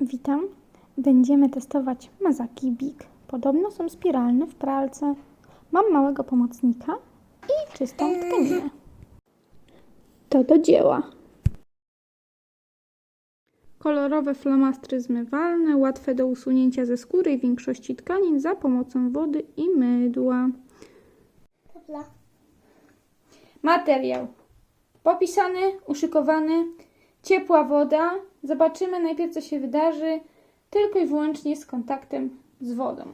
Witam. Będziemy testować mazaki Big. Podobno są spiralne w pralce. Mam małego pomocnika i czystą tkaninę. To do dzieła. Kolorowe flamastry zmywalne, łatwe do usunięcia ze skóry i większości tkanin za pomocą wody i mydła. Materiał. Popisany, uszykowany, ciepła woda. Zobaczymy najpierw, co się wydarzy, tylko i wyłącznie z kontaktem z wodą.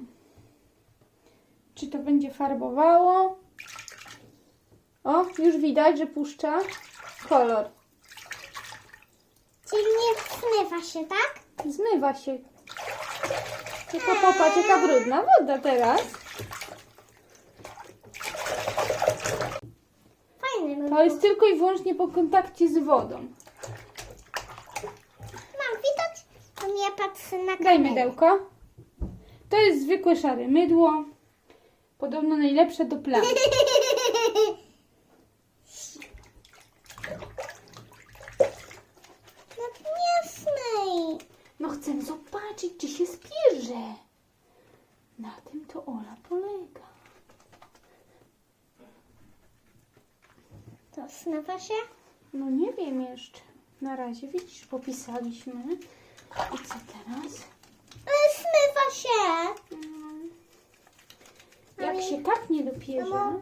Czy to będzie farbowało? O, już widać, że puszcza kolor. Czyli nie zmywa się, tak? Zmywa się. Tylko popatrz, jaka brudna woda teraz. Fajny. To jest tylko i wyłącznie po kontakcie z wodą. Mam widać? To ja patrzę na Daj kamerę. mydełko. To jest zwykłe szare mydło. Podobno najlepsze do plam. No nie. No chcę zobaczyć, czy się spierze. Na tym to Ola polega. To zmywa się? No nie wiem jeszcze. Na razie widzisz, popisaliśmy. I co teraz? Ale zmywa się. Mm. Jak się tak nie dopierze, Mamo,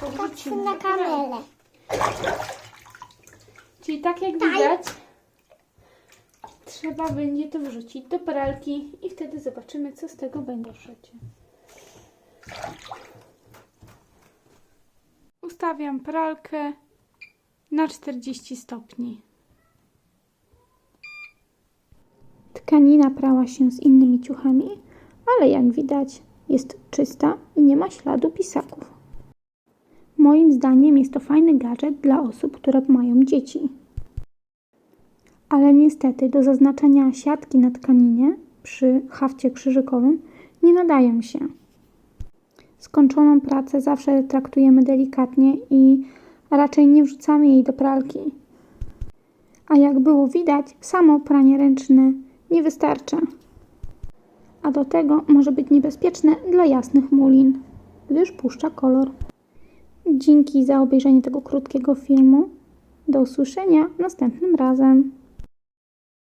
to Patrzę wrzucimy na do kamerę. Czyli tak jak widać, trzeba będzie to wrzucić do pralki i wtedy zobaczymy, co z tego będzie przecie. Ustawiam pralkę na 40 stopni. Tkanina prała się z innymi ciuchami, ale jak widać jest czysta i nie ma śladu pisaków. Moim zdaniem jest to fajny gadżet dla osób, które mają dzieci. Ale niestety do zaznaczenia siatki na tkaninie przy hafcie krzyżykowym nie nadają się. Skończoną pracę zawsze traktujemy delikatnie i raczej nie wrzucamy jej do pralki. A jak było widać, samo pranie ręczne nie wystarcza. A do tego może być niebezpieczne dla jasnych mulin, gdyż puszcza kolor. Dzięki za obejrzenie tego krótkiego filmu. Do usłyszenia następnym razem.